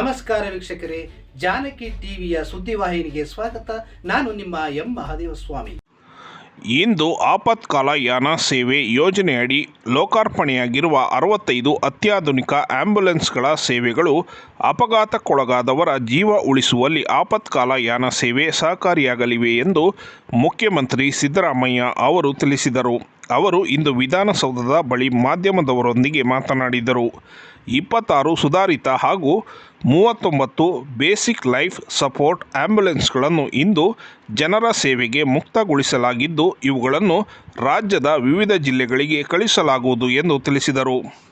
ನಮಸ್ಕಾರ ವೀಕ್ಷಕರೇ, ಜಾನಕಿ ಟಿವಿಯ ಸುದ್ದಿವಾಹಿನಿಗೆ ಸ್ವಾಗತ. ನಾನು ನಿಮ್ಮ ಎಂ. ಮಹಾದೇವ ಸ್ವಾಮಿ ಇಂದು ಆಪತ್ಕಾಲ ಯಾನ ಸೇವೆ ಯೋಜನೆಯಡಿ ಲೋಕಾರ್ಪಣೆಯಾಗಿರುವ ಅರವತ್ತೈದು ಅತ್ಯಾಧುನಿಕ ಆಂಬ್ಯುಲೆನ್ಸ್ಗಳ ಸೇವೆಗಳು ಅಪಘಾತಕ್ಕೊಳಗಾದವರ ಜೀವ ಉಳಿಸುವಲ್ಲಿ ಆಪತ್ಕಾಲ ಯಾನ ಸೇವೆ ಸಹಕಾರಿಯಾಗಲಿವೆ ಎಂದು ಮುಖ್ಯಮಂತ್ರಿ ಸಿದ್ದರಾಮಯ್ಯ ಅವರು ತಿಳಿಸಿದರು. ಅವರು ಇಂದು ವಿಧಾನಸೌಧದ ಬಳಿ ಮಾಧ್ಯಮದವರೊಂದಿಗೆ ಮಾತನಾಡಿದರು. ಇಪ್ಪತ್ತಾರು ಸುಧಾರಿತ ಹಾಗೂ ಮೂವತ್ತೊಂಬತ್ತು ಬೇಸಿಕ್ ಲೈಫ್ ಸಪೋರ್ಟ್ ಆಂಬ್ಯುಲೆನ್ಸ್ಗಳನ್ನು ಇಂದು ಜನರ ಸೇವೆಗೆ ಮುಕ್ತಗೊಳಿಸಲಾಗಿದ್ದು ಇವುಗಳನ್ನು ರಾಜ್ಯದ ವಿವಿಧ ಜಿಲ್ಲೆಗಳಿಗೆ ಕಳಿಸಲಾಗುವುದು ಎಂದು ತಿಳಿಸಿದರು.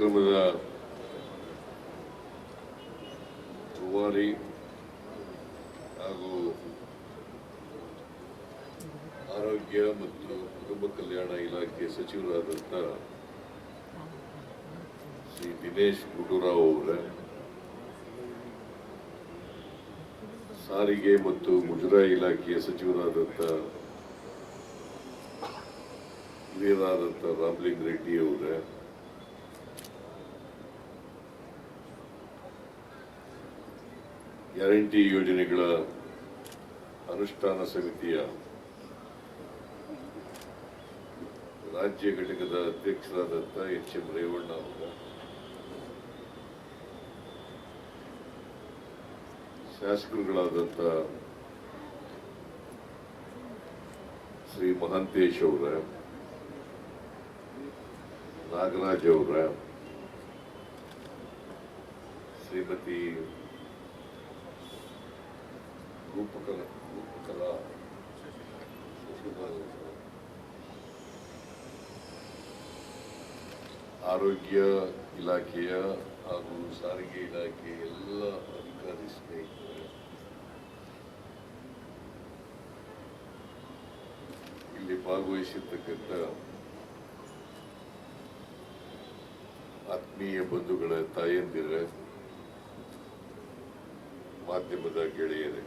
ಕಾರ್ಯಕ್ರಮದ ರೂವಾರಿ ಹಾಗೂ ಆರೋಗ್ಯ ಮತ್ತು ಕುಟುಂಬ ಕಲ್ಯಾಣ ಇಲಾಖೆ ಸಚಿವರಾದಂಥ ಶ್ರೀ ದಿನೇಶ್ ಗುಂಡೂರಾವ್ ಅವರ, ಸಾರಿಗೆ ಮತ್ತು ಮುಜರಾಯಿ ಇಲಾಖೆಯ ಸಚಿವರಾದಂಥ ಹಿರಿಯರಾದಂಥ ರಾಮ್ಲಿಂಗ್ ರೆಡ್ಡಿ ಅವರ ಗ್ಯಾರಂಟಿ ಯೋಜನೆಗಳ ಅನುಷ್ಠಾನ ಸಮಿತಿಯ ರಾಜ್ಯ ಘಟಕದ ಅಧ್ಯಕ್ಷರಾದಂಥ ಎಚ್ ಎಂ ರೇವಣ್ಣ ಅವರ ಶಾಸಕರುಗಳಾದಂಥ ಶ್ರೀ ಮಹಾಂತೇಶ್ ಅವರ, ನಾಗರಾಜ್ ಅವರ, ಶ್ರೀಮತಿ ಆರೋಗ್ಯ ಇಲಾಖೆಯ ಹಾಗೂ ಸಾರಿಗೆ ಇಲಾಖೆ ಎಲ್ಲ ಅಧಿಕಾರಿ ಸ್ನೇಹಿತರೆ ಇಲ್ಲಿ ಭಾಗವಹಿಸಿರ್ತಕ್ಕಂಥ ಆತ್ಮೀಯ ಬಂಧುಗಳ ತಾಯಂದಿರ, ಮಾಧ್ಯಮದ ಗೆಳೆಯರೇ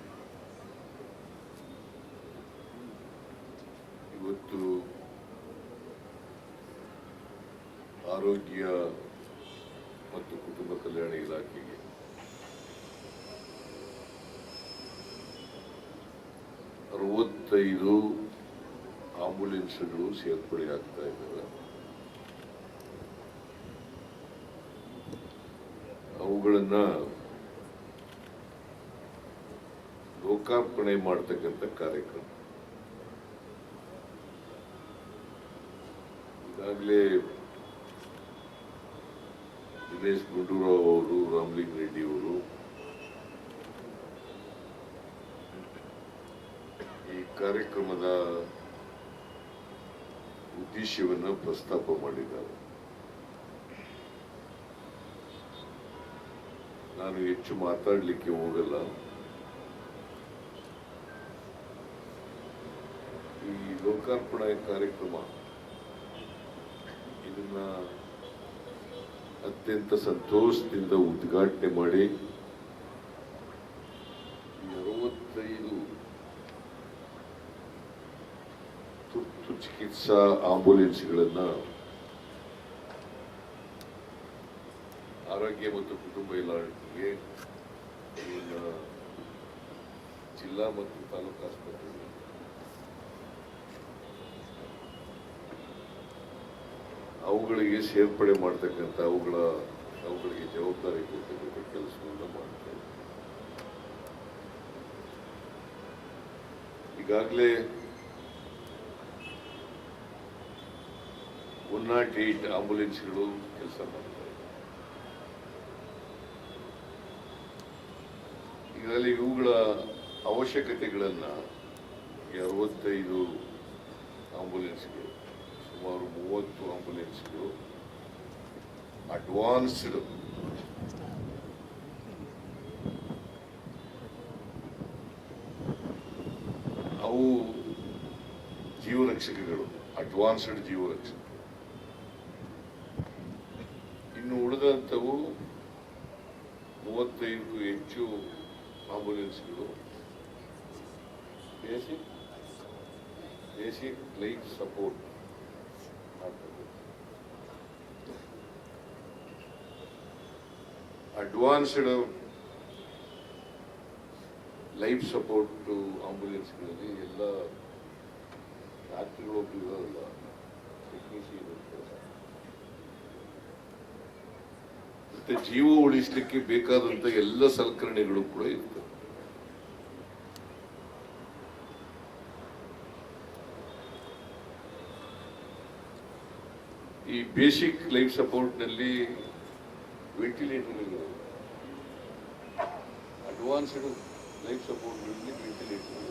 ಆರೋಗ್ಯ ಮತ್ತು ಕುಟುಂಬ ಕಲ್ಯಾಣ ಇಲಾಖೆಗೆ. ಅರವತ್ತೈದು ಆಂಬುಲೆನ್ಸ್ಗಳು ಸೇರ್ಪಡೆ ಆಗ್ತಾ ಇದ್ದಾವೆ. ಅವುಗಳನ್ನ ಲೋಕಾರ್ಪಣೆ ಮಾಡ್ತಕ್ಕಂಥ ಕಾರ್ಯಕ್ರಮ. ಈಗಾಗಲೇ ದಿನೇಶ್ ಗುಂಡೂರಾವ್ ಅವರು ರಾಮಲಿಂಗ ರೆಡ್ಡಿ ಅವರು ಈ ಕಾರ್ಯಕ್ರಮದ ಉದ್ದೇಶವನ್ನು ಪ್ರಸ್ತಾಪ ಮಾಡಿದ್ದಾರೆ. ನಾನು ಹೆಚ್ಚು ಮಾತಾಡಲಿಕ್ಕೆ ಹೋಗಲ್ಲ. ಈ ಲೋಕಾರ್ಪಣೆ ಕಾರ್ಯಕ್ರಮ, ಇದನ್ನ ಅತ್ಯಂತ ಸಂತೋಷದಿಂದ ಉದ್ಘಾಟನೆ ಮಾಡಿ. ಅರವತ್ತೈದು ತುರ್ತು ಚಿಕಿತ್ಸಾ ಆಂಬುಲೆನ್ಸ್ಗಳನ್ನ ಆರೋಗ್ಯ ಮತ್ತು ಕುಟುಂಬ ಇಲಾಖೆಗೆ ಜಿಲ್ಲಾ ಮತ್ತು ತಾಲೂಕು ಆಸ್ಪತ್ರೆಗೆ ಅವುಗಳಿಗೆ ಸೇರ್ಪಡೆ ಮಾಡ್ತಕ್ಕಂಥ ಅವುಗಳ, ಅವುಗಳಿಗೆ ಜವಾಬ್ದಾರಿ ಕೊಡ್ತಕ್ಕಂಥ ಕೆಲಸವನ್ನು ಮಾಡ್ತಾರೆ ಈಗಾಗಲೇ ಒನ್ ನಾಟ್ ಏಟ್ ಆಂಬುಲೆನ್ಸ್ಗಳು ಕೆಲಸ ಮಾಡ್ತಾರೆ ಇದರಲ್ಲಿ ಇವುಗಳ ಅವಶ್ಯಕತೆಗಳನ್ನು ಅರವತ್ತೈದು ಆಂಬುಲೆನ್ಸ್ಗಳು ಸುಮಾರು ಮೂವತ್ತು ಆಂಬುಲೆನ್ಸ್ಗಳು ಅಡ್ವಾನ್ಸ್ಡ್ ಅವು ಜೀವರಕ್ಷಕಗಳು, ಅಡ್ವಾನ್ಸ್ಡ್ ಜೀವರಕ್ಷಕ ಇನ್ನು ಉಳಿದಂಥವು ಮೂವತ್ತೈದು ಹೆಚ್ಚು ಆಂಬುಲೆನ್ಸ್ಗಳು basic basic life support. Advanced life support ಆಂಬುಲೆನ್ಸ್ಗಳಲ್ಲಿ ಎಲ್ಲ ಡಾಕ್ಟರ್ಗಳು ಇರೋದಲ್ಲ ಟೆಕ್ನಿಷಿಯನ್ ಮತ್ತೆ ಜೀವ ಉಳಿಸ್ಲಿಕ್ಕೆ ಬೇಕಾದಂತ ಎಲ್ಲ ಸಲಕರಣೆಗಳು ಕೂಡ ಇರ್ತವೆ. ಈ ಬೇಸಿಕ್ ಲೈಫ್ ಸಪೋರ್ಟ್ನಲ್ಲಿ ವೆಂಟಿಲೇಟರ್ ಅಡ್ವಾನ್ಸ್ಡ್ ಲೈಫ್ ಸಪೋರ್ಟ್ಗಳಲ್ಲಿ ವೆಂಟಿಲೇಟರ್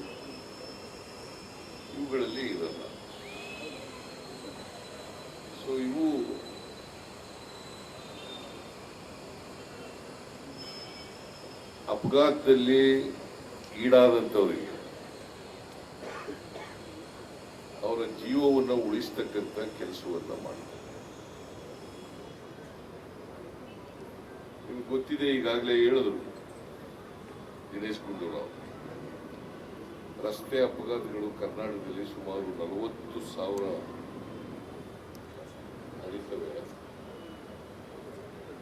ಇವುಗಳಲ್ಲಿ ಇರಲ್ಲ ಸೊ ಇವು ಅಪಘಾತದಲ್ಲಿ ಈಡಾದಂಥವರಿಗೆ ಅವರ ಜೀವವನ್ನು ಉಳಿಸ್ತಕ್ಕಂಥ ಕೆಲಸವನ್ನು ಮಾಡ್ತಾರೆ. ನಿಮ್ಗೆ ಗೊತ್ತಿದೆ, ಈಗಾಗಲೇ ಹೇಳಿದ್ರು. ದಿನೇಶ್ ಗುಂಡೂರಾವ್ ರಸ್ತೆ ಅಪಘಾತಗಳು ಕರ್ನಾಟಕದಲ್ಲಿ ಸುಮಾರು ನಲವತ್ತು ಸಾವಿರ ನಡೀತವೆ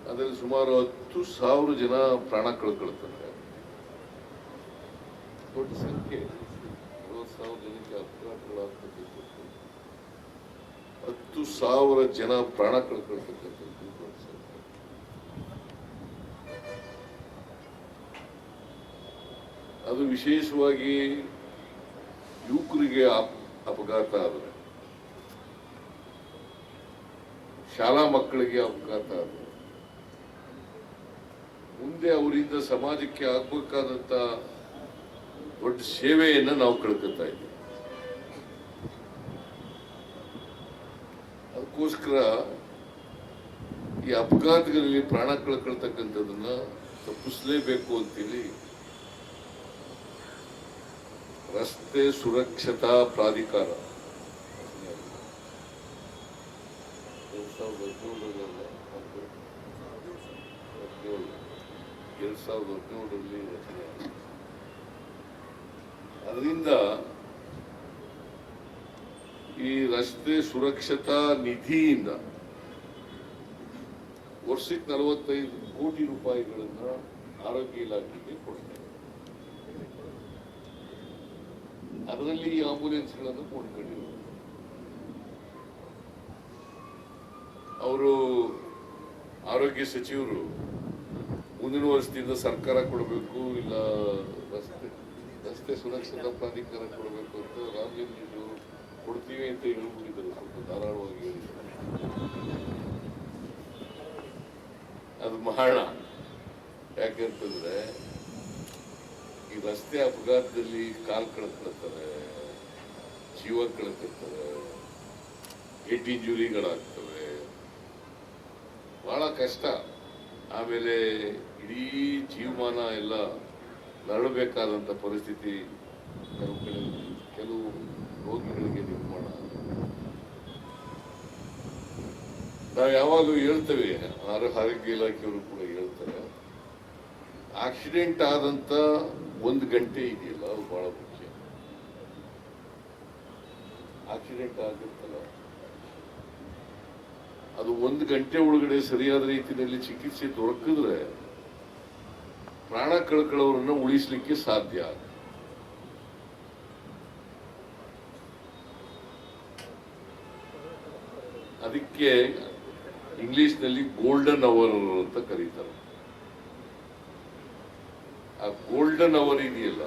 ಅದರಲ್ಲಿ ಸುಮಾರು ಹತ್ತು ಸಾವಿರ ಜನ ಪ್ರಾಣ ಕಳ್ಕೊಳ್ತಾರೆ ದೊಡ್ಡ ಸಂಖ್ಯೆ. ನಲವತ್ತು ಸಾವಿರ ಜನಕ್ಕೆ ಅಪಘಾತಗಳಾಗ್ತಕ್ಕಂಥದ್ದು. ಹತ್ತು ಸಾವಿರ ಜನ ಪ್ರಾಣ ಕಳ್ಕೊಳ್ತಕ್ಕಂಥದ್ದು ದೊಡ್ಡ ಸಂಖ್ಯೆ ಅದು ವಿಶೇಷವಾಗಿ ಯುವಕರಿಗೆ ಅಪ್- ಅಪಘಾತ ಆದರೆ ಶಾಲಾ ಮಕ್ಕಳಿಗೆ ಅಪಘಾತ ಆದರೆ ಮುಂದೆ ಅವರಿಂದ ಸಮಾಜಕ್ಕೆ ಆಗಬೇಕಾದಂತ ದೊಡ್ಡ ಸೇವೆಯನ್ನು ನಾವು ಕಳ್ಕೊತಾ ಇದ್ದೀವಿ. ಅದಕ್ಕೋಸ್ಕರ ಈ ಅಪಘಾತಗಳಲ್ಲಿ ಪ್ರಾಣ ಕಳ್ಕೊಳ್ತಕ್ಕಂಥದ್ದನ್ನು ತಪ್ಪಿಸಲೇಬೇಕು ಅಂತೇಳಿ ರಸ್ತೆ ಸುರಕ್ಷತಾ ಪ್ರಾಧಿಕಾರ. ಎರಡು ಸಾವಿರದ ಹದಿನೇಳರಲ್ಲಿ ಅದರಿಂದ ಈ ರಸ್ತೆ ಸುರಕ್ಷತಾ ನಿಧಿಯಿಂದ ವರ್ಷಕ್ಕೆ ನಲವತ್ತೈದು ಕೋಟಿ ರೂಪಾಯಿಗಳನ್ನು ಆರೋಗ್ಯ ಇಲಾಖೆಗೆ ಕೊಡ್ತಾರೆ. ಅದರಲ್ಲಿ ಈ ಆಂಬುಲೆನ್ಸ್ಗಳನ್ನು ಕೊಂಡ್ಕೊಂಡಿರೋದು ಅವರು ಆರೋಗ್ಯ ಸಚಿವರು ಮುಂದಿನ ವರ್ಷದಿಂದ ಸರ್ಕಾರ ಕೊಡಬೇಕು ಇಲ್ಲ ರಸ್ತೆ ರಸ್ತೆ ಸುರಕ್ಷತಾ ಪ್ರಾಧಿಕಾರ ಕೊಡಬೇಕು ಅಂತ ಅವರು ಕೊಡ್ತೀವಿ ಅಂತ ಹೇಳ್ಬಿಟ್ಟಿದ್ದಾರೆ, ಸ್ವಲ್ಪ ಧಾರಾಳವಾಗಿ ಅದು ಮಾಡೋಣ ಯಾಕೆಂತಂದ್ರೆ ಈ ರಸ್ತೆ ಅಪಘಾತದಲ್ಲಿ ಕಾಲ್ ಕಳ್ಕೊಳ್ತಾರೆ ಜೀವ ಕಳ್ಕೊಳ್ತಾರೆ ಹೆಡ್ ಇಂಜುರಿಗಳಾಗ್ತವೆ ಬಹಳ ಕಷ್ಟ. ಆಮೇಲೆ ಇಡೀ ಜೀವಮಾನ ಎಲ್ಲ ನರಳಬೇಕಾದಂಥ ಪರಿಸ್ಥಿತಿ ಕೆಲವು ಕಡೆ, ಕೆಲವು ರೋಗಿಗಳಿಗೆ ನಿರ್ಮಾಣ ನಾವು ಯಾವಾಗಲೂ ಹೇಳ್ತೇವೆ ಆರೋ- ಆರೋಗ್ಯ ಇಲಾಖೆಯವರು ಕೂಡ ಹೇಳ್ತಾರೆ, ಆಕ್ಸಿಡೆಂಟ್ ಆದಂತ ಒಂದು ಗಂಟೆ ಇದೆಯಲ್ಲ, ಅದು ಬಹಳ ಮುಖ್ಯ. ಆಕ್ಸಿಡೆಂಟ್ ಆಗಿರ್ತಲ್ಲ. ಅದು ಒಂದು ಗಂಟೆ ಒಳಗಡೆ ಸರಿಯಾದ ರೀತಿಯಲ್ಲಿ ಚಿಕಿತ್ಸೆ ದೊರಕಿದ್ರೆ ಪ್ರಾಣ ಕಳ್ಕೊಳ್ಳೋರನ್ನ ಉಳಿಸ್ಲಿಕ್ಕೆ ಸಾಧ್ಯ ಅದಕ್ಕೆ ಇಂಗ್ಲಿಷ್ನಲ್ಲಿ ಗೋಲ್ಡನ್ ಅವರ್ ಅಂತ ಕರೀತಾರೆ. ಆ ಗೋಲ್ಡನ್ ಅವರ್ ಇದೆಯಲ್ಲ,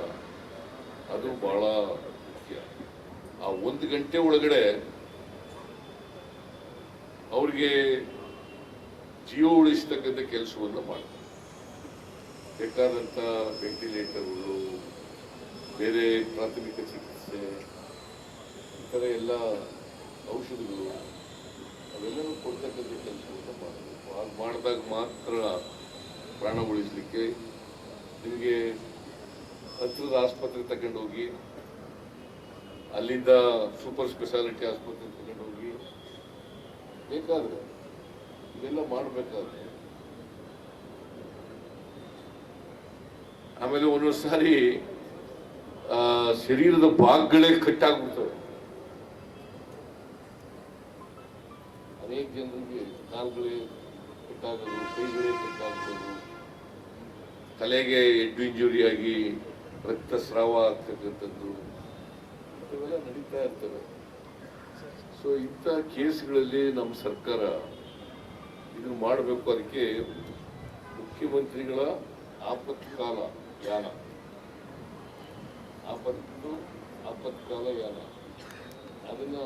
ಅದು ಬಹಳ ಮುಖ್ಯ. ಆ ಒಂದು ಗಂಟೆ ಒಳಗಡೆ ಅವ್ರಿಗೆ ಜೀವ ಉಳಿಸ್ತಕ್ಕಂಥ ಕೆಲಸವನ್ನು ಮಾಡ್ತಾರೆ. ಬೇಕಾದಂಥ ವೆಂಟಿಲೇಟರ್ಗಳು ಬೇರೆ ಪ್ರಾಥಮಿಕ ಚಿಕಿತ್ಸೆ, ಈ ಥರ ಎಲ್ಲ ಔಷಧಿಗಳು ಅವೆಲ್ಲವೂ ಕೊಡ್ತಕ್ಕಂಥ ಕೆಲಸವನ್ನು ಮಾಡಬೇಕು ಹಾಗೆ ಮಾಡಿದಾಗ ಮಾತ್ರ ಪ್ರಾಣ ಉಳಿಸ್ಲಿಕ್ಕೆ ನಿಮಗೆ ಹತ್ತಿರದ ಆಸ್ಪತ್ರೆ ತಗೊಂಡು ಹೋಗಿ ಅಲ್ಲಿಂದ ಸೂಪರ್ ಸ್ಪೆಷಾಲಿಟಿ ಆಸ್ಪತ್ರೆ ತಗೊಂಡು ಹೋಗಿ, ಬೇಕಾದ್ರೆ ಇದೆಲ್ಲ ಮಾಡಬೇಕಾದ್ರೆ. ಆಮೇಲೆ ಒಂದೊಂದು ಸಾರಿ ಶರೀರದ ಭಾಗಗಳೇ ಕಟ್ಟಾಗ್ಬಿಡ್ತವೆ. ಅನೇಕ ಜನರಿಗೆ ಕಾಲುಗಳೇ ಕಟ್ಟಾಗೋದು, ಕೈಗಳೇ ಕಟ್ಟಾಗೋದು ತಲೆಗೆ ಹೆಡ್ ಇಂಜುರಿ ಆಗಿ ರಕ್ತಸ್ರಾವ ಆಗ್ತಕ್ಕಂಥದ್ದು ಇವೆಲ್ಲ ನಡೀತಾ ಇರ್ತವೆ. ಸೊ ಇಂಥ ಕೇಸ್ಗಳಲ್ಲಿ ನಮ್ಮ ಸರ್ಕಾರ ಇದು ಮಾಡಬೇಕು ಅದಕ್ಕೆ ಮುಖ್ಯಮಂತ್ರಿಗಳ ಆಪತ್ಕಾಲ ಯಾನ? ಆಪತ್ತು, ಆಪತ್ಕಾಲ ಯಾನ? ಅದನ್ನು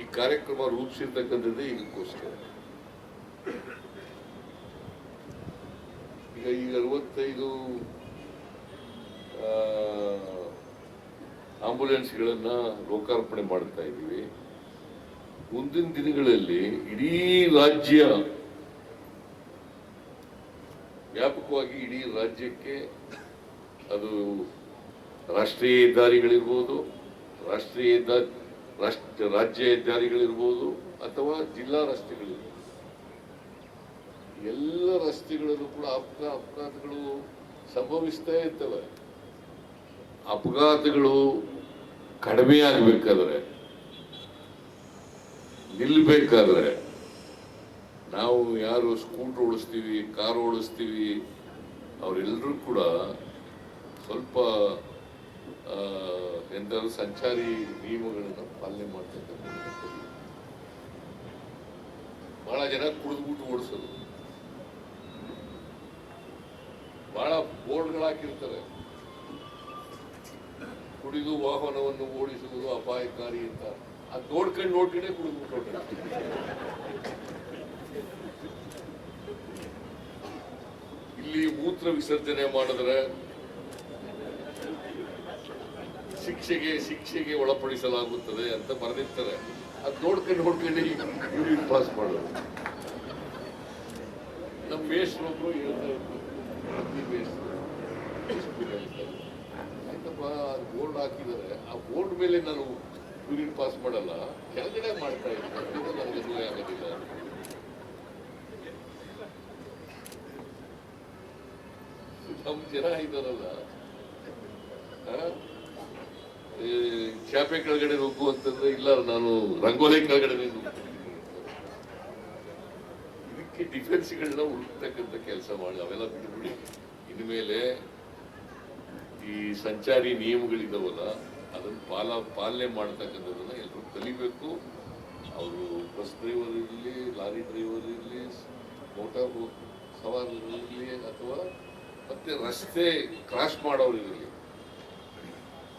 ಈ ಕಾರ್ಯಕ್ರಮ ರೂಪಿಸಿರ್ತಕ್ಕಂಥದ್ದೇ ಇದಕ್ಕೋಸ್ಕರ. ಈಗ ಈಗ ಅರವತ್ತೈದು ಆಂಬುಲೆನ್ಸ್ಗಳನ್ನ ಲೋಕಾರ್ಪಣೆ ಮಾಡ್ತಾ ಇದ್ದೀವಿ. ಮುಂದಿನ ದಿನಗಳಲ್ಲಿ ಇಡೀ ರಾಜ್ಯ ವ್ಯಾಪಕವಾಗಿ ಇಡೀ ರಾಜ್ಯಕ್ಕೆ ಅದು ರಾಷ್ಟ್ರೀಯ ಹೆದ್ದಾರಿಗಳಿರ್ಬೋದು, ರಾಷ್ಟ್ರೀಯ ರಾಷ್ಟ್ರ ರಾಜ್ಯ ಹೆದ್ದಾರಿಗಳಿರ್ಬೋದು ಅಥವಾ ಜಿಲ್ಲಾ ರಸ್ತೆಗಳಿರ್ಬೋದು ಎಲ್ಲ ರಸ್ತೆಗಳಲ್ಲೂ ಕೂಡ ಅಪಘಾತ ಅಪಘಾತಗಳು ಸಂಭವಿಸ್ತಾ ಇರ್ತವೆ. ಅಪಘಾತಗಳು ಕಡಿಮೆ ಆಗಬೇಕಾದ್ರೆ, ನಿಲ್ಬೇಕಾದ್ರೆ, ನಾವು ಯಾರು ಸ್ಕೂಟರ್ ಓಡಿಸ್ತೀವಿ, ಕಾರ್ ಓಡಿಸ್ತೀವಿ ಅವರೆಲ್ಲರೂ ಕೂಡ ಸ್ವಲ್ಪ ಎಂತ ಸಂಚಾರಿ ನಿಯಮಗಳನ್ನು ಪಾಲನೆ ಮಾಡ್ತಕ್ಕಂಥ ಬಹಳ ಜನ ಕುಡಿದ್ಬಿಟ್ಟು ಓಡಿಸೋದು. ಬಹಳ ಬೋರ್ಡ್ಗಳು ಹಾಕಿರ್ತಾರೆ ಕುಡಿದು ವಾಹನವನ್ನು ಓಡಿಸುವುದು ಅಪಾಯಕಾರಿ ಅಂತ. ಅದು ನೋಡ್ಕೊಂಡು ನೋಡ್ಕೊಂಡೇ ಕುಡಿದ್ಬಿಟ್ಟು ಇಲ್ಲಿ ಮೂತ್ರ ವಿಸರ್ಜನೆ ಮಾಡಿದ್ರೆ ಶಿಕ್ಷೆಗೆ ಶಿಕ್ಷೆಗೆ ಒಳಪಡಿಸಲಾಗುತ್ತದೆ ಅಂತ ಬರೆದಿರ್ತಾರೆ. ಅದು ನೋಡ್ಕೊಂಡು ನೋಡ್ಕೊಂಡು ಯೂನಿಟ್ ಪಾಸ್ ಮಾಡೋದು. ನಮ್ಮ ಮೇಷ್ಟ್ರೊಬ್ರು ಹೇಳ್ತಾ ಯಾಕಪ್ಪ ಬೋರ್ಡ್ ಹಾಕಿದ್ದಾರೆ. ಆ ಬೋರ್ಡ್ ಮೇಲೆ ನಾನು ಯೂನಿಟ್ ಪಾಸ್ ಮಾಡಲ್ಲ. ಕೆಳಗಡೆ ಮಾಡ್ತಾ ಇದ್ದೀನಿ. ನನಗೆ ಅನ್ವಯ ಆಗೋದಿಲ್ಲ. ನಮ್ಮ ಜನ ಇದ್ದಾರಲ್ಲ. ಚಾಪೆ ಕೆಳಗಡೆ ಹೋಗು ಅಂತಂದ್ರೆ ಇಲ್ಲ, ನಾನು ರಂಗೋಲಿ ಕೆಳಗಡೆ ಡಿಫೆನ್ಸ್ಗಳನ್ನ ಹುಡುಕ್ತಕ್ಕಂಥ ಕೆಲಸ ಮಾಡಿ, ಅವೆಲ್ಲ ಬಿಟ್ಬಿಡಿ. ಇನ್ಮೇಲೆ ಈ ಸಂಚಾರಿ ನಿಯಮಗಳಿದಾವಲ್ಲ, ಅದನ್ನ ಪಾಲ, ಪಾಲನೆ ಮಾಡ್ತಕ್ಕಂಥದ್ದನ್ನ ಎಲ್ಲರೂ ಕಲಿಬೇಕು. ಅವರು ಬಸ್ ಡ್ರೈವರ್ ಇರಲಿ, ಲಾರಿ ಡ್ರೈವರ್ ಇರಲಿ ಮೋಟಾರ್ ಸವಾರರು ಇರಲಿ ಅಥವಾ ಮತ್ತೆ ರಸ್ತೆ ಕ್ರಾಸ್ ಮಾಡೋರು ಇರಲಿ.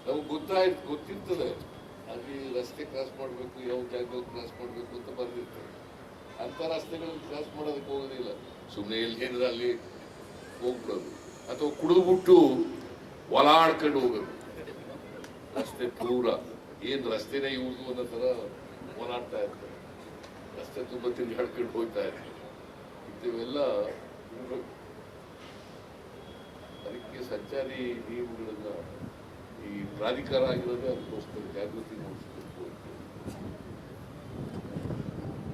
ನಮ್ಗೆ ಗೊತ್ತಾಯ್ತು, ಗೊತ್ತಿರ್ತದೆ. ಅಲ್ಲಿ ರಸ್ತೆ ಕ್ರಾಸ್ ಮಾಡಬೇಕು, ಯಾವ ಜಾಗದಲ್ಲಿ ಕ್ರಾಸ್ ಮಾಡಬೇಕು ಅಂತ ಬರ್ದಿರ್ತದೆ. ಅಂತ ರಸ್ತೆಗಳು ಕ್ರಾಸ್ ಮಾಡೋದಕ್ಕೆ ಹೋಗೋದಿಲ್ಲ. ಸುಮ್ಮನೆ ಎಲ್ಲಿ ಏನಿದೆ ಅಲ್ಲಿ ಹೋಗ್ಬಿಡೋದು. ಅಥವಾ ಕುಡಿದ್ಬಿಟ್ಟು ಒಲಾಡ್ಕೊಂಡು ಹೋಗೋದು. ರಸ್ತೆ ಪೂರ. ಏನು ರಸ್ತೆನೇ ಇವ್ರದು ಅನ್ನೋ ಥರ ಓಡಾಡ್ತಾ ಇರ್ತಾರೆ. ರಸ್ತೆ ತುಂಬ ತಿರುಗಾಡ್ಕೊಂಡು ಹೋಗ್ತಾ ಇರ್ತಾರೆ. ಇಂಥವೆಲ್ಲ. ಅದಕ್ಕೆ ಸಂಚಾರಿ ನಿಯಮಗಳನ್ನು ಈ ಪ್ರಾಧಿಕಾರ ಆಗಿರೋದೇ ಅದಕ್ಕೋಸ್ಕರ ಜಾಗೃತಿ ಮೂಡಿಸ್ಬೇಕು.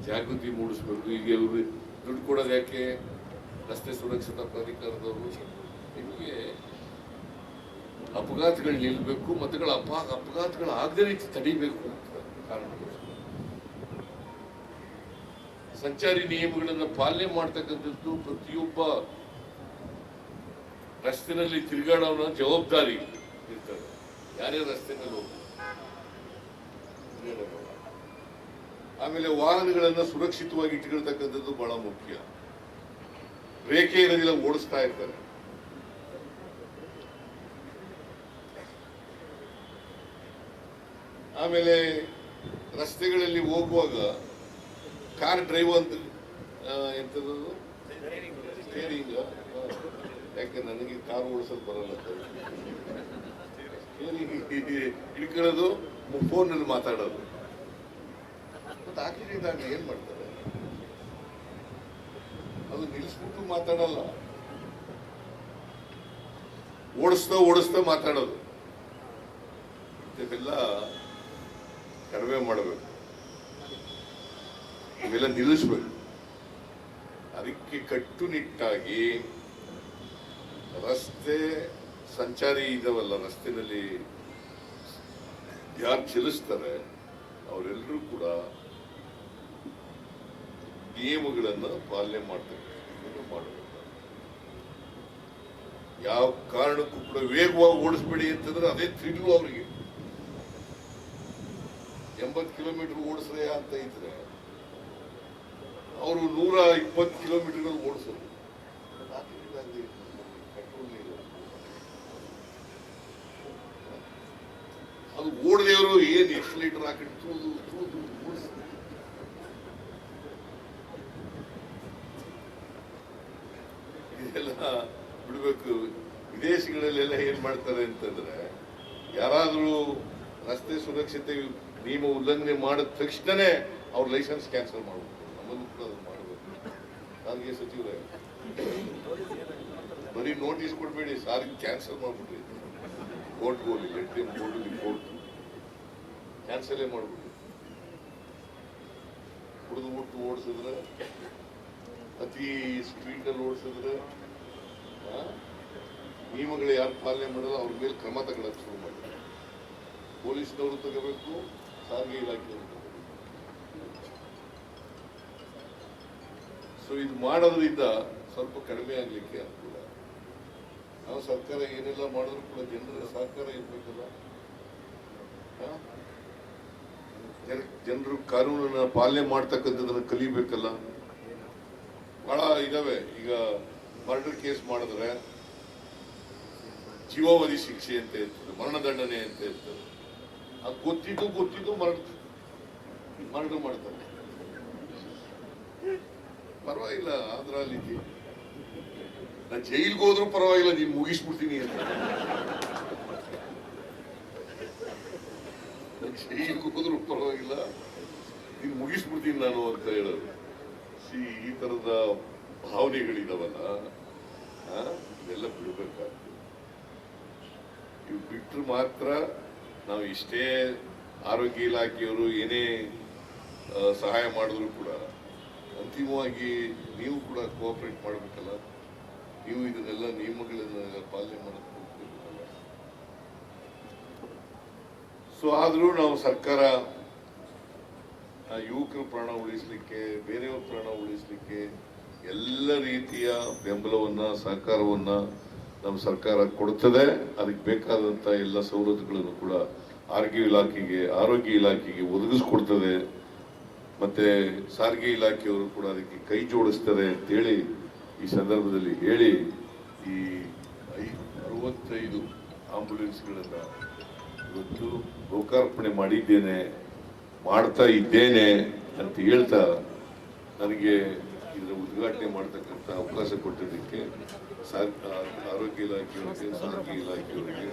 ಜಾಗೃತಿ ಮೂಡಿಸ್ಬೇಕು. ಈಗ ಅವರು ದುಡ್ಡು ಕೊಡೋದು ಯಾಕೆ ರಸ್ತೆ ಸುರಕ್ಷತಾ ಪ್ರಾಧಿಕಾರದವರು? ನಿಮಗೆ ಅಪಘಾತಗಳು ನಿಲ್ಲಬೇಕು ಮತಗಳ ಅಪ, ಅಪಘಾತಗಳು ಆಗದೇ ರೀತಿ ತಡಿಬೇಕು ಅಂತ ಕಾರಣಗಳು ಸಂಚಾರಿ ನಿಯಮಗಳನ್ನು ಪಾಲನೆ ಮಾಡ್ತಕ್ಕಂಥದ್ದು ಪ್ರತಿಯೊಬ್ಬ ರಸ್ತೆನಲ್ಲಿ ತಿರುಗಾಡೋನ ಜವಾಬ್ದಾರಿ ಇರ್ತದೆ. ಯಾರೇ ರಸ್ತೆನಲ್ಲಿ ಹೋಗಿ ತಿರ್ಗಾಡೋನು. ಆಮೇಲೆ ವಾಹನಗಳನ್ನ ಸುರಕ್ಷಿತವಾಗಿ ಇಟ್ಕೊಳ್ತಕ್ಕಂಥದ್ದು ಬಹಳ ಮುಖ್ಯ. ರೇಖೆ ಇರೋದಿಲ್ಲ, ಓಡಿಸ್ತಾ ಇರ್ತಾರೆ. ಆಮೇಲೆ ರಸ್ತೆಗಳಲ್ಲಿ ಹೋಗುವಾಗ ಕಾರ್ ಡ್ರೈವ್ ಅಂತ ಎಂಥದ್ದು ಸ್ಟೇರಿಂಗ್. ಯಾಕೆ ನನಗೆ ಕಾರ್ ಓಡಿಸೋದು ಬರಲ್ಲ ಸ್ಟೇರಿಂಗ್. ಫೋನ್ ಫೋನಲ್ಲಿ ಮಾತಾಡೋದು. ಆಗಲಿ ಏನ್ ಮಾಡ್ತಾರೆ? ಅದು ನಿಲ್ಲಿಸ್ಬಿಟ್ಟು ಮಾತಾಡಲ್ಲ. ಓಡಿಸ್ತಾ ಓಡಿಸ್ತಾ ಮಾತಾಡೋದು. ಇದೆಲ್ಲ ಕಡಿಮೆ ಮಾಡಬೇಕು. ಇವೆಲ್ಲ ನಿಲ್ಲಿಸ್ಬೇಕು. ಅದಕ್ಕೆ ಕಟ್ಟುನಿಟ್ಟಾಗಿ ರಸ್ತೆ ಸಂಚಾರಿ ಇದಾವಲ್ಲ ರಸ್ತೆಯಲ್ಲಿ ಯಾರು ಚಲಿಸ್ತಾರೆ ಅವರೆಲ್ಲರೂ ಕೂಡ ನಿಯಮಗಳನ್ನು ಪಾಲನೆ ಮಾಡ್ತಾರೆ ಮಾಡಬೇಕು. ಯಾವ ಕಾರಣಕ್ಕೂ ಕೂಡ ವೇಗವಾಗಿ ಓಡಿಸ್ಬೇಡಿ ಅಂತಂದ್ರೆ ಅದೇ ಥ್ರಿಲ್ಲು ಅವರಿಗೆ. ಎಂಬತ್ತು ಕಿಲೋಮೀಟರ್ ಓಡಿಸ್ರೆ ಅಂತ ಇದ್ರೆ, ಅವರು ನೂರ ಇಪ್ಪತ್ತು ಕಿಲೋಮೀಟರ್ಗಳು ಓಡಿಸೋದು. ಬಿಡ್ಬೇಕು. ವಿದೇಶಗಳಲ್ಲೆಲ್ಲ ಏನು ಮಾಡ್ತಾರೆ ಅಂತಂದ್ರೆ, ಯಾರಾದರೂ ರಸ್ತೆ ಸುರಕ್ಷತೆ ನಿಯಮ ಉಲ್ಲಂಘನೆ ಮಾಡಿದ ತಕ್ಷಣನೇ ಅವ್ರ ಲೈಸೆನ್ಸ್ ಕ್ಯಾನ್ಸಲ್ ಮಾಡಬೇಕು ನಮ್ಮಲ್ಲೂ ಕೂಡ ಅದು ಮಾಡಬೇಕು. ಸಾರಿಗೆ ಸಚಿವರೇ. ಬರೀ ನೋಟಿಸ್ ಕೊಡಬೇಡಿ, ಸಾರಿಗೆ ಕ್ಯಾನ್ಸಲ್ ಮಾಡಿಬಿಡ್ರಿ. ಕೋರ್ಟ್ ಹೋಗಿ ಲೆಟ್ ಕೋರ್ಟ್ ಕೋರ್ಟ್. ಕ್ಯಾನ್ಸಲೇ ಮಾಡಿಬಿಡ್ರಿ. ಕುಡಿದು ಬಿಟ್ಟು ಓಡಿಸಿದ್ರೆ, ಅತಿ ಸ್ಪೀಡಲ್ಲಿ ಓಡಿಸಿದ್ರೆ ನಿಯಮಗಳು ಯಾರು ಪಾಲನೆ ಮಾಡಲ್ಲ, ಅವ್ರ ಮೇಲೆ ಕ್ರಮ ತಗೊಳ್ಳೋಕೆ ಶುರು ಮಾಡ್ತಾರೆ ಪೊಲೀಸ್ನವರು ತಗೋಬೇಕು, ಸಾರಿಗೆ ಇಲಾಖೆಯವರು ಸೊ ಇದು ಮಾಡೋದ್ರಿಂದ ಸ್ವಲ್ಪ ಕಡಿಮೆ ಆಗ್ಲಿಕ್ಕೆ ಅನುಕೂಲ ನಾವು ಸರ್ಕಾರ ಏನೆಲ್ಲ ಮಾಡಿದ್ರು ಕೂಡ ಜನರ ಸಹಕಾರ ಇರಬೇಕಲ್ಲ. ಜನ- ಜನರು ಕಾನೂನನ್ನ ಪಾಲನೆ ಮಾಡ್ತಕ್ಕಂಥದ್ದನ್ನ ಕಲಿಬೇಕಲ್ಲ. ಬಹಳ ಇದಾವೆ. ಈಗ ಮರ್ಡರ್ ಕೇಸ್ ಮಾಡಿದ್ರೆ ಜೀವಾವಧಿ ಶಿಕ್ಷೆ ಅಂತ ಇರ್ತದೆ ಮರಣದಂಡನೆ ಅಂತ ಇರ್ತದೆ ಅದು ಗೊತ್ತಿದ್ದು ಗೊತ್ತಿದ್ದು ಮರಣ ಮರಣ ಮಾಡ್ತಾರೆ. ಪರವಾಗಿಲ್ಲ ಆಂಧ್ರಲ್ಲಿ ನಾ ಜೈಲ್ಗೆ ಹೋದ್ರೂ ಪರವಾಗಿಲ್ಲ, ನೀನು ಮುಗಿಸ್ಬಿಡ್ತೀನಿ ಅಂತ. ಜೈಲ್ಗೆ ಹೋದ್ರೂ ಪರವಾಗಿಲ್ಲ, ನೀನು ಮುಗಿಸ್ಬಿಡ್ತೀನಿ ನಾನು ಅಂತ ಹೇಳೋದು. ಸಿ ಈ ತರದ ಭಾವನೆಗಳಿದಾವಲ್ಲ ಇದೆಲ್ಲ ಬಿಡಬೇಕಾಗ್ತದೆ. ಇವು ಬಿಟ್ಟರು ಮಾತ್ರ ನಾವು ಇಷ್ಟೇ ಆರೋಗ್ಯ ಇಲಾಖೆಯವರು ಏನೇ ಸಹಾಯ ಮಾಡಿದ್ರು ಕೂಡ ಅಂತಿಮವಾಗಿ ನೀವು ಕೂಡ ಕೋಆಪರೇಟ್ ಮಾಡಬೇಕಲ್ಲ. ನೀವು ಇದನ್ನೆಲ್ಲ ನಿಯಮಗಳನ್ನು ಪಾಲನೆ ಮಾಡೋದು ಸೊ ಆದರೂ ನಾವು ಸರ್ಕಾರ ಯುವಕರ ಪ್ರಾಣ ಉಳಿಸಲಿಕ್ಕೆ, ಬೇರೆಯವ್ರ ಪ್ರಾಣ ಉಳಿಸಲಿಕ್ಕೆ ಎಲ್ಲ ರೀತಿಯ ಬೆಂಬಲವನ್ನ, ಸಹಕಾರವನ್ನ ನಮ್ಮ ಸರ್ಕಾರ ಕೊಡ್ತದೆ. ಅದಕ್ಕೆ ಬೇಕಾದಂತ ಎಲ್ಲ ಸವಲತ್ತುಗಳನ್ನು ಕೂಡ ಆರೋಗ್ಯ ಇಲಾಖೆಗೆ ಆರೋಗ್ಯ ಇಲಾಖೆಗೆ ಒದಗಿಸ್ಕೊಡ್ತದೆ. ಮತ್ತೆ ಸಾರಿಗೆ ಇಲಾಖೆಯವರು ಕೂಡ ಅದಕ್ಕೆ ಕೈ ಜೋಡಿಸ್ತಾರೆ ಅಂತೇಳಿ ಈ ಸಂದರ್ಭದಲ್ಲಿ ಹೇಳಿ ಈ ಐ ಅರವತ್ತೈದು ಆಂಬುಲೆನ್ಸ್ಗಳನ್ನ ಇವತ್ತು ಲೋಕಾರ್ಪಣೆ ಮಾಡಿದ್ದೇನೆ, ಮಾಡ್ತಾ ಇದ್ದೇನೆ ಅಂತ ಹೇಳ್ತಾ ನನಗೆ ಇದರ ಉದ್ಘಾಟನೆ ಮಾಡ್ತಕ್ಕಂಥ ಅವಕಾಶ ಕೊಟ್ಟಿದ್ದಕ್ಕೆ ಸಾರ್ ಆರೋಗ್ಯ ಇಲಾಖೆಯವರಿಗೆ, ಸಾರಿಗೆ ಇಲಾಖೆಯವರಿಗೆ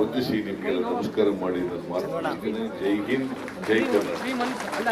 ವಂದಿಸಿ ನಿಮಗೆ ನಮಸ್ಕಾರ ಮಾಡಿ ನಾನು ಮಾತನಾಡ್ತೀನಿ. ಜೈ ಹಿಂದ್, ಜೈ ಕರ್ನಾಟಕ.